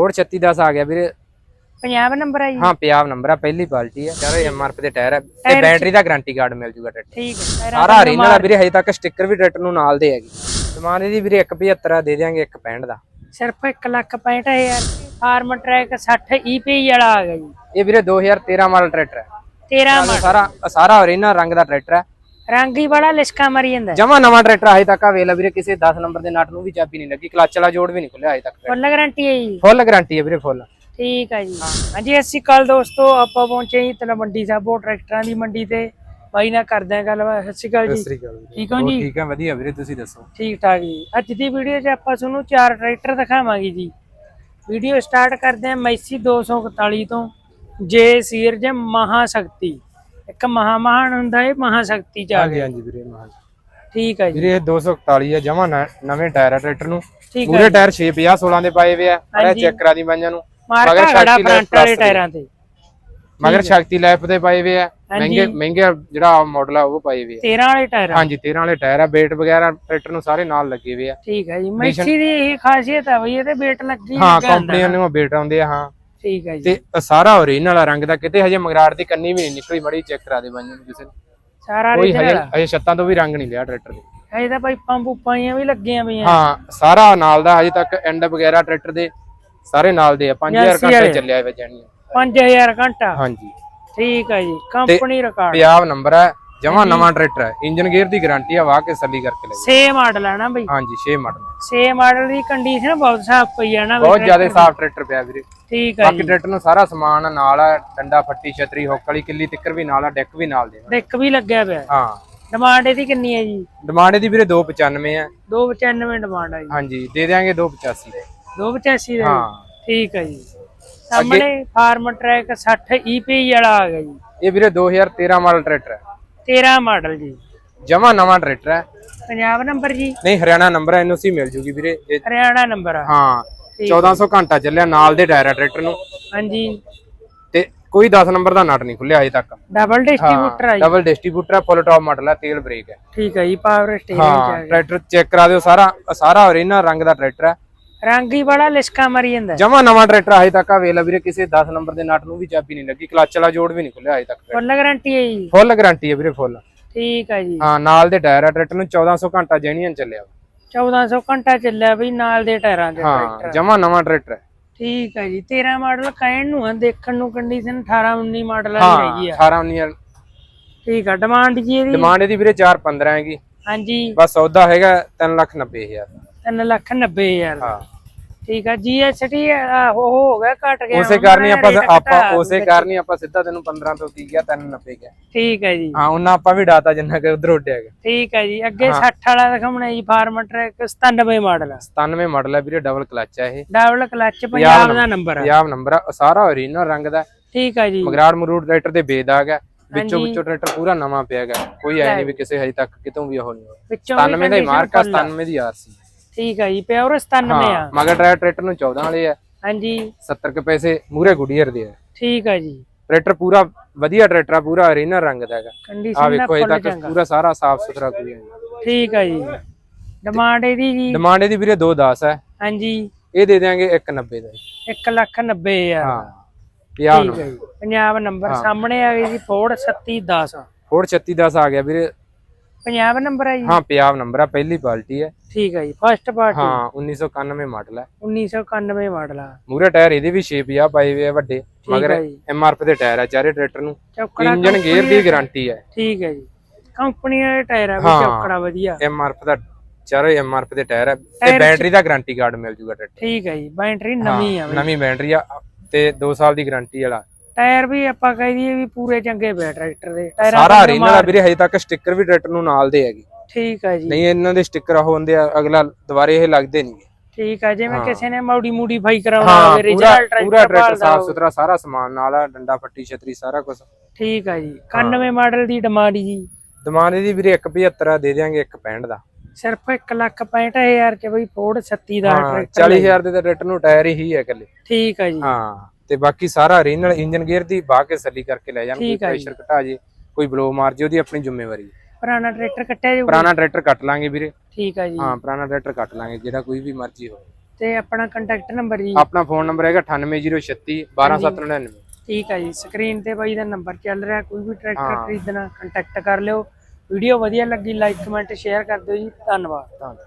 Ford 3610 ਆ ਗਿਆ ਵੀਰੇ। ਪੰਜਾਬ ਨੰਬਰ ਹੈ ਜੀ। ਹਾਂ ਪੰਜਾਬ ਨੰਬਰ ਆ ਪਹਿਲੀ ਕੁਆਲਿਟੀ ਹੈ ਚਾਰੇ ਐਮਆਰਪੀ ਦੇ ਟਾਇਰ ਹੈ ਤੇ ਬੈਟਰੀ ਦਾ ਗਾਰੰਟੀ ਕਾਰਡ ਮਿਲ ਜੂਗਾ ਟਰੈਕਟਰ ਠੀਕ ਹੈ ਸਾਰਾ ਦਾ ਓਰੀਜਨਲ ਆ ਵੀਰੇ ਹਜੇ ਤੱਕ ਸਟicker ਵੀ ਟਰੈਕਟਰ ਨੂੰ ਨਾਲ ਦੇ ਹੈਗੀ। ਸਮਾਨ ਇਹਦੀ ਵੀਰੇ 175 ਆ ਦੇ ਦਿਆਂਗੇ 165 ਦਾ। ਸਿਰਫ 1 ਲੱਖ 65000 ਫਾਰਮ ਟਰੈਕ 60 ਈਪੀ ਵਾਲਾ ਆ ਗਿਆ ਜੀ। ਇਹ ਵੀਰੇ 2013 ਮਾਡਲ ਟਰੈਕਟਰ ਹੈ। 13 ਨਾਲੇ ਸਾਰਾ ਸਾਰਾ ਓਰੀਜਨਲ ਰੰਗ ਦਾ ਟਰੈਕਟਰ ਹੈ। ਰੰਗ ਹੀ ਬੜਾ ਲਿਸ਼ਕਾ ਮਰੀ ਜਾਂਦਾ। ਜਮਾ ਨਵਾਂ ਟਰੈਕਟਰ ਹਜੇ ਤੱਕ ਆ ਵੇਲਾ ਵੀਰੇ ਕਿਸੇ 10 ਨੰਬਰ ਦੇ ਨਟ ਨੂੰ ਵੀ ਚਾਬੀ ਨਹੀਂ ਲੱਗੀ ਕਲੱਚ ਵਾਲਾ ਜੋੜ ਵੀ ਨਹੀਂ ਖੁੱਲਿਆ ਹਜੇ ਤੱਕ। ਫੁੱਲ ਗਾਰੰਟੀ ਹੈ ਜੀ। ਫੁੱਲ ਗਾਰੰਟੀ ਹੈ ਵੀਰੇ ਫੁੱਲ। ਠੀਕ ਹੈ ਜੀ। ਹਾਂਜੀ ਅਸੀਂ ਕੱਲ ਦੋਸਤੋ ਆਪਾਂ ਪਹੁੰਚੇ ਜੀ ਤਲਵੰਡੀ ਸਾਬੋ ਟਰੈਕਟਰਾਂ ਦੀ ਮੰਡੀ ਤੇ। ਬਾਈ ਨਾਲ ਕਰਦੇ ਹਾਂ ਗੱਲਬਾਤ ਸਤਿ ਸ਼੍ਰੀ ਅਕਾਲ ਜੀ। ਠੀਕ ਹੋ ਜੀ? ਠੀਕ ਹੈ ਵਧੀਆ ਵੀਰੇ ਤੁਸੀਂ ਦੱਸੋ? ਠੀਕ ਠਾਕ ਜੀ। ਅੱਜ ਦੀ ਵੀਡੀਓ 'ਚ ਆਪਾਂ ਤੁਹਾਨੂੰ ਚਾਰ ਟਰੈਕਟਰ ਦਿਖਾਵਾਂਗੇ ਜੀ। ਵੀਡੀਓ ਸਟਾਰਟ ਕਰਦੇ ਹਾਂ ਮੈਸੀ 241 ਤੋਂ ਜੇ ਸੀਰਜ ਮਹਾਸ਼ਕਤੀ। ਇੱਕ ਮਹਾਮਹਾਨ ਹੁੰਦਾ ਹੈ ਮਹਾਸ਼ਕਤੀ ਚ ਆ ਹਾਂਜੀ ਗਿਆ। ਹਾਂਜੀ ਵੀਰੇ ਮਹਾਨ ਠੀਕ ਹੈ ਜੀ। ਵੀਰੇ ਇਹ 241 ਹੈ ਜਮਾ ਨਵੇਂ ਟਾਇਰ ਹੈ ਟਰੈਕਟਰ ਨੂੰ। ਠੀਕ ਹੈ ਪੂਰੇ ਟਾਇਰ 6 50 16 ਦੇ ਪਾਏ ਹੋਏ ਆ ਹਾਂਜੀ। ਚੈੱਕ ਕਰਾ ਦੀ ਬਾਈਆਂ ਨੂੰ। ਮਾਰਕਾ ਖੜਾ ਸ਼ਕਤੀ ਫਰੰਟ plus ਵਾਲੇ ਦੇ। ਟਾਇਰਾਂ ਤੇ। ਮਗਰ ਸ਼ਕਤੀ ਲਾਈਫ ਦੇ ਪਾਏ ਹੋਏ ਆ। ਹਾਂਜੀ। ਮਹਿੰਗੇ ਮਹਿੰਗੇ ਜਿਹੜਾ ਮਾਡਲ ਆ ਉਹ ਪਾਏ ਹੋਏ ਆ। 13 ਵਾਲੇ ਟਾਇਰ ਹਾਂਜੀ 13 ਵਾਲੇ ਟਾਇਰ ਆ ਵੇਟ ਵਗੈਰਾ ਟਰੈਕਟਰ ਨੂੰ ਸਾਰੇ ਨਾਲ ਲੱਗੇ ਹੋਏ ਆ। ਠੀਕ ਹੈ ਜੀ। ਮੈਸੀ ਦੀ ਇਹ ਖਾਸੀਅਤ ਹੈ ਬਈ ਇਹਦੇ ਵੇਟ ਲੱਗੀ ਹਾਂ। ਕੰਪਨੀਆਂ ਨੂੰ। ਵੇਟ ਆਉਂਦੇ ਆ ਹਾਂ। ਠੀਕ ਹੈ ਜੀ। ਤੇ ਸਾਰਾ ਓਰੀਜਨਲ ਆ ਰੰਗ ਦਾ ਕਿਤੇ ਹਜੇ ਮਗਰਾੜ ਦੀ ਕੰਨੀ ਵੀ ਨਹੀਂ ਨਿਕਲੀ ਮੜੀ ਚੈੱਕ ਕਰਾ ਦੇ ਨੂੰ ਕਿਸੇ ਨੇ। ਸਾਰਾ ਕੋਈ ਹਜੇ ਹਜੇ ਛੱਤਾਂ ਤੋਂ ਵੀ ਰੰਗ ਨਹੀਂ ਲਿਆ ਟਰੈਕਟਰ ਦੇ। ਇਹ ਤਾਂ ਭਾਈ ਪੰਪ ਵੀ ਲੱਗੀਆਂ ਪਈਆਂ। ਹਾਂ ਸਾਰਾ ਨਾਲ ਦਾ ਹਜੇ ਤੱਕ ਐਂਡ ਵਗੈਰਾ ਟਰੈਕਟਰ ਦੇ ਸਾਰੇ ਨਾਲ ਦੇ ਆ। 5000 ਏਜੰਸੀ ਘੰਟੇ। ਚੱਲਿਆ ਹੋਇਆ ਜਾਨੀ 5000 ਘੰਟਾ। ਹਾਂਜੀ। ਠੀਕ ਹੈ ਜੀ ਕੰਪਨੀ ਰਿਕਾਰਡ ਪੰਜਾਬ ਨੰਬਰ ਹੈ ਜਮਾ ਨਵਾਂ ਟਰੈਕਟਰ ਹੈ। ਇੰਜਨ ਗੇਅਰ ਦੀ ਗਾਰੰਟੀ ਆ ਵਾਹ ਕੇ ਸੱਲੀ ਕਰਕੇ ਲੈ ਸੇ ਮਾਡਲ ਹੈ ਨਾ ਬਈ। ਹਾਂਜੀ 6 ਮਾਡਲ। ਸੇ ਮਾਡਲ ਦੀ ਕੰਡੀਸ਼ਨ ਬਹੁਤ ਸਾਫ਼ ਪਈ ਹੈ ਨਾ ਬਹੁਤ ਜ਼ਿਆਦਾ ਸਾਫ਼ ਟਰੈਕਟਰ ਪਿਆ ਵੀਰੇ। ਠੀਕ ਹੈ ਬਾਕੀ ਟਰੈਕਟਰ ਨੂੰ ਸਾਰਾ ਸਮਾਨ ਨਾਲ ਆ ਡੰਡਾ ਫੱਟੀ ਛਤਰੀ ਹੁੱਕ ਵਾਲੀ ਕਿੱਲੀ ਤਿੱਕਰ ਵੀ ਨਾਲ ਆ ਡੈਕ ਵੀ ਨਾਲ ਦੇ ਡੈਕ ਵੀ ਲੱਗਿਆ ਪਿਆ। ਹਾਂ। ਡਿਮਾਂਡ ਇਹਦੀ ਕਿੰਨੀ ਹੈ ਜੀ? ਡਿਮਾਂਡ ਇਹਦੀ ਵੀਰੇ 295 ਆ। 295 ਡਿਮਾਂਡ ਹੈ ਜੀ। ਹਾਂਜੀ ਦੇ ਦਿਆਂਗੇ 285 285 ਦਾ। ਹਾਂ। ਠੀਕ ਹੈ ਜੀ। ਸਾਹਮਣੇ ਫਾਰਮ ਟਰੈਕ 60 ਈਪੀ ਵਾਲਾ ਆ ਗਿਆ ਜੀ। ਇਹ ਵੀਰੇ 2013 ਮਾਡਲ ਟਰੈਕਟਰ ਹੈ। 13 ਮਾਡਲ ਜੀ। ਜਮਾ ਨਵਾਂ ਟਰੈਕਟਰ ਹੈ। ਪੰਜਾਬ ਨੰਬਰ ਜੀ? ਨਹੀਂ ਹਰਿਆਣਾ ਨੰਬਰ ਹੈ ਐਨਓਸੀ ਮਿਲ ਜੂਗੀ ਵੀਰੇ। ਇਹ- ਹਰਿਆਣਾ ਨੰਬਰ ਆ। ਹਾਂ 1400 ਘੰਟਾ ਚੱਲਿਆ ਨਾਲ ਦੇ ਟਾਇਰ ਹੈ ਟਰੈਕਟਰ ਨੂੰ। ਹਾਂਜੀ। ਤੇ ਕੋਈ 10 ਨੰਬਰ ਦਾ ਨਟ ਨਹੀਂ ਖੁੱਲਿਆ ਅਜੇ ਤੱਕ। ਡਬਲ ਡਿਸਟ੍ਰੀਬਿਊਟਰ ਆ ਜੀ। ਡਬਲ ਡਿਸਟ੍ਰੀਬਿਊਟਰ ਹੈ ਫੁੱਲ ਟਾਪ ਮਾਡਲ ਹੈ ਤੇਲ ਬ੍ਰੇਕ ਹੈ। ਠੀਕ ਹੈ ਜੀ ਪਾਵਰ ਸਟੀਅਰਿੰਗ ਚ ਹਾਂ ਟਰੈਕਟਰ ਚੈੱਕ ਕਰਾ ਦਿਓ ਸਾਰਾ ਸਾਰਾ ਓਰੀਜਨਲ ਰੰਗ ਦਾ ਟਰੈਕਟਰ ਹੈ। ਰੰਗ ਹੀ ਬੜਾ ਲਿਸ਼ਕਾ ਮਰੀ ਜਾਂਦਾ। ਜਮਾ ਨਵਾਂ ਟਰੈਕਟਰ ਅਜੇ ਤੱਕ ਆ ਵੇਲਾ ਵੀਰੇ ਕਿਸੇ 10 ਨੰਬਰ ਦੇ ਨਟ ਨੂੰ ਵੀ ਚਾਬੀ ਨਹੀਂ ਲੱਗੀ ਕਲੱਚ ਵਾਲਾ ਜੋੜ ਵੀ ਨਹੀਂ ਖੁੱਲਿਆ ਅਜੇ ਤੱਕ। ਫੁੱਲ ਗਾਰੰਟੀ ਹੈ ਜੀ। ਫੁੱਲ ਗਾਰੰਟੀ ਹੈ ਵੀਰੇ ਫੁੱਲ। ਠੀਕ ਹੈ ਜੀ। ਹਾਂ ਨਾਲ ਦੇ ਟਾਇਰ ਹੈ ਟਰੈਕਟਰ ਨੂੰ 1400 ਘੰਟਾ ਜੈਨੀਅਨ ਚੱਲਿਆ। 1400 ਘੰਟਾ ਚੱਲਿਆ ਬਈ ਨਾਲ ਦੇ ਟਾਇਰਾਂ ਦੇ ਹਾਂ ਜਮਾ ਨਵਾਂ ਟਰੈਕਟਰ ਹੈ। ਠੀਕ ਹੈ ਜੀ 13 ਮਾਡਲ ਕਹਿਣ ਨੂੰ ਆ ਦੇਖਣ ਨੂੰ ਕੰਡੀਸ਼ਨ 18 19 ਮਾਡਲ ਹਾਂ ਹੈਗੀ ਆ। 18 19 ਠੀਕ ਆ ਡਿਮਾਂਡ ਜੀ ਇਹਦੀ। ਡਿਮਾਂਡ ਇਹਦੀ ਵੀਰੇ 4 15 ਹੈਗੀ। ਹਾਂਜੀ। ਬਸ ਸੌਦਾ ਹੈਗਾ 3 ਲੱਖ 90 ਹਜ਼ਾਰ। 3 ਲੱਖ 90 ਹਜ਼ਾਰ। ਹਾਂ। ਠੀਕ ਆ ਜੀਐਸਟੀ ਉਹ ਹੋ ਗਿਆ ਘਟ ਗਿਆ ਉਸੇ ਕਾਰਨ ਹੀ ਆਪਾਂ ਆਪਾਂ ਉਸੇ ਕਾਰਨ ਹੀ ਆਪਾਂ ਸਿੱਧਾ ਤੈਨੂੰ 15 ਤੋਂ 30 ਗਿਆ 390 ਗਿਆ ਠੀਕ ਹੈ ਜੀ। ਹਾਂ ਉਹਨਾਂ ਆਪਾਂ ਵੀ ਡਾਟਾ ਜਿੰਨਾ ਕਿ ਉਧਰ ਉੱਡਿਆ ਗਿਆ ਠੀਕ ਹੈ ਜੀ ਅੱਗੇ 60 ਵਾਲਾ ਦਿਖਾਉਣਾ ਜੀ ਫਾਰਮ ਟਰੈਕ 97 ਮਾਡਲ 97 ਮਾਡਲ ਹੈ ਵੀਰੇ ਡਬਲ ਕਲਚ ਹੈ ਇਹ। ਡਬਲ ਕਲਚ ਪੰਜਾਬ ਦਾ ਨੰਬਰ ਆ। ਪੰਜਾਬ ਨੰਬਰ ਆ ਸਾਰਾ ਓਰੀਜਨਲ ਰੰਗ ਦਾ। ਠੀਕ ਹੈ ਜੀ। ਮਗਰਾੜ ਮਰੂੜ ਟਰੈਕਟਰ ਦੇ ਬੇਦਾਗ ਹੈ ਵਿੱਚੋਂ। ਵਿੱਚੋਂ ਟਰੈਕਟਰ ਪੂਰਾ ਨਵਾਂ ਪਿਆ ਹੈਗਾ। ਕੋਈ ਐ ਨਹੀਂ ਵੀ ਕਿਸੇ ਹਜੇ ਤੱਕ ਕਿਤੋਂ ਵੀ ਉਹ ਨਹੀਂ ਹੋਇਆ। ਵਿੱਚੋਂ ਵੀ 97 ਦਾ ਹੀ ਮਾਰਕ ਆ full ਆ। 97 ਦੀ ਆਰਸੀ ਠੀਕ ਹੈ ਜੀ ਪਿਓਰ 97 ਆ। ਮਗਰ ਡਰਾਈਵ ਟਰੈਕਟਰ ਨੂੰ 14 ਵਾਲੇ ਆ। ਹਾਂਜੀ। 70 ਕੇ ਪੈਸੇ ਮੂਰੇ ਗੁਡੀਅਰ ਦੇ ਆ। ਠੀਕ ਹੈ ਜੀ। ਟਰੈਕਟਰ ਪੂਰਾ ਵਧੀਆ ਟਰੈਕਟਰ ਆ ਪੂਰਾ ਓਰੀਜਨਲ ਰੰਗ ਦਾ ਹੈਗਾ। ਆ ਕੰਡੀਸ਼ਨ ਦਾ ਵੇਖੋ ਇਹ ਤੱਕ ਪੂਰਾ ਸਾਰਾ ਸਾਫ਼ ਸੁਥਰਾ ਕੋਈ ਠੀਕ ਹੈ ਜੀ। ਡਿਮਾਂਡ ਇਹਦੀ ਜੀ ਡਿਮਾਂਡ ਇਹਦੀ ਵੀਰੇ 210 ਹੈ ਹਾਂਜੀ। ਇਹ ਦੇ ਦਿਆਂਗੇ 190 ਦਾ ਜੀ। 1 ਲੱਖ 90 ਹਜ਼ਾਰ ਹਾਂ ਪੰਜਾਬ ਪੰਜਾਬ ਨੰਬਰ ਸਾਹਮਣੇ ਆ ਗਈ ਜੀ ਫੋਰਡ 3710 ਫੋਰ 3610 ਆ ਗਿਆ ਵੀਰੇ। ਪੰਜਾਬ ਨੰਬਰ ਹੈ ਜੀ। ਹਾਂ ਪੰਜਾਬ ਨੰਬਰ ਆ ਪਹਿਲੀ ਪਾਰਟੀ ਹੈ ਠੀਕ ਹੈ ਜੀ ਫਸਟ ਪਾਰਟੀ ਹਾਂ 1991 ਮਾਡਲ ਹੈ 1991 ਮਾਡਲ ਆ। ਮੂਰੇ ਟਾਇਰ ਇਹਦੇ ਵੀ 6 50 ਪਾਏ ਹੋਏ ਆ ਵੱਡੇ ਮਗਰ। ਐਮਆਰਪੀ ਦੇ ਟਾਇਰ ਆ ਚਾਰੇ ਟਰੈਕਟਰ ਨੂੰ। ਇੰਜਨ ਗੇਅਰ ਦੀ ਗਾਰੰਟੀ ਹੈ ਠੀਕ ਹੈ ਜੀ। ਕੰਪਨੀ ਦੇ ਟਾਇਰ ਆ ਵੀ। ਚੌਕੜਾ ਵਧੀਆ। ਐਮਆਰਪੀ ਦਾ ਚਾਰੇ ਐਮਆਰਪੀ ਦੇ ਟਾਇਰ ਹੈ ਤੇ ਬੈਟਰੀ ਦਾ ਗਾਰੰਟੀ ਕਾਰਡ ਮਿਲ ਜੂਗਾ ਟਰੈਕਟਰ ਠੀਕ ਹੈ ਜੀ ਬੈਟਰੀ ਨਵੀਂ ਆ। ਨਵੀਂ ਬੈਟਰੀ ਆ ਤੇ 2 ਸਾਲ ਦੀ ਗਾਰੰਟੀ ਵਾਲਾ। ਟਾਇਰ ਵੀ ਆਪਾਂ ਕਹਿ ਦਈਏ ਵੀ ਪੂਰੇ ਚੰਗੇ ਪਏ ਟਰੈਕਟਰ ਦੇ। ਟਾਇਰਾਂ ਸਾਰਾ ਓਰੀਜਨਲ ਆ ਵੀਰੇ ਹਜੇ ਤੱਕ ਸਟicker ਵੀ ਟਰੈਕਟਰ ਨੂੰ ਨਾਲ ਦੇ ਹੈਗੇ। ਠੀਕ ਹੈ ਜੀ। ਨਹੀਂ ਇਹਨਾਂ ਦੇ ਸਟicker ਉਹ ਹੁੰਦੇ ਆ ਅਗਲਾ ਦੁਬਾਰੇ ਇਹ ਲੱਗਦੇ ਨਹੀਂ। ਠੀਕ ਹੈ ਜਿਵੇਂ ਕਿਸੇ ਨੇ ਮੌਡੀ ਮੂਡੀਫਾਈ ਕਰਾਉਣਾ ਹੋਵੇ ਪੂਰਾ ਰਿਜਲਟ ਪੂਰਾ ਟਰੈਕਟਰ ਟਰੈਕਟਰ ਸਾਫ਼ ਸੁਥਰਾ ਸਾਰਾ ਸਮਾਨ ਨਾਲ ਆ ਡੰਡਾ ਫੱਟੀ ਛਤਰੀ ਸਾਰਾ ਕੁਝ ਠੀਕ ਹੈ ਜੀ। 91 ਮਾਡਲ ਦੀ ਡਿਮਾਂਡ ਜੀ। ਦਮਾਨ ਇਹਦੀ ਵੀਰੇ 175 ਆ ਦੇ ਦਿਆਂਗੇ 165 ਦਾ। ਸਿਰਫ 1 ਲੱਖ 65000 ਚ ਬਈ ਫੋਰਡ 36 ਦਾ ਟਰੈਕਟਰ 40000 ਦੇ ਤਾਂ ਟਰੈਕਟਰ ਨੂੰ ਟਾਇਰ ਹੀ ਹੈ ਇਕੱਲੇ। ਠੀਕ ਹੈ ਜੀ। ਹਾਂ। ਤੇ ਬਾਕੀ ਸਾਰਾ ਰੀਨਲ ਇੰਜਨ ਗੇਅਰ ਦੀ ਬਾਹ ਕੇ ਸੱਲੀ ਕਰਕੇ ਲੈ ਜਾਣ ਕੋਈ ਪ੍ਰੈਸ਼ਰ ਘਟਾ ਜੇ ਕੋਈ ਬਲੋ ਮਾਰ ਜੇ ਉਹਦੀ ਆਪਣੀ ਜ਼ਿੰਮੇਵਾਰੀ ਹੈ। ਪੁਰਾਣਾ ਟਰੈਕਟਰ ਕੱਟਿਆ ਜਾਊਗਾ? ਪੁਰਾਣਾ ਟਰੈਕਟਰ ਕੱਟ ਲਾਂਗੇ ਵੀਰੇ। ਠੀਕ ਆ ਜੀ। ਹਾਂ ਪੁਰਾਣਾ ਟਰੈਕਟਰ ਕੱਟ ਲਾਂਗੇ ਜਿਹੜਾ ਕੋਈ ਵੀ ਮਰਜ਼ੀ ਹੋਵੇ। ਤੇ ਆਪਣਾ ਕੰਟੈਕਟ ਨੰਬਰ ਜੀ? ਆਪਣਾ ਫੋਨ ਨੰਬਰ ਹੈਗਾ 9806312799 ਠੀਕ ਆ ਜੀ ਸਕਰੀਨ ਤੇ ਬਾਈ ਦਾ ਨੰਬਰ ਚੱਲ ਰਿਹਾ ਕੋਈ ਵੀ ਟਰੈਕਟਰ ਖਰੀਦਣਾ ਕੰਟੈਕਟ ਕਰ ਲਿਓ। ਵੀਡੀਓ ਵਧੀਆ ਲੱਗੀ ਲਾਈਕ ਕਮੈਂਟ ਸ਼ੇਅਰ ਕਰ ਦਿਓ ਜੀ ਧੰਨਵਾਦ।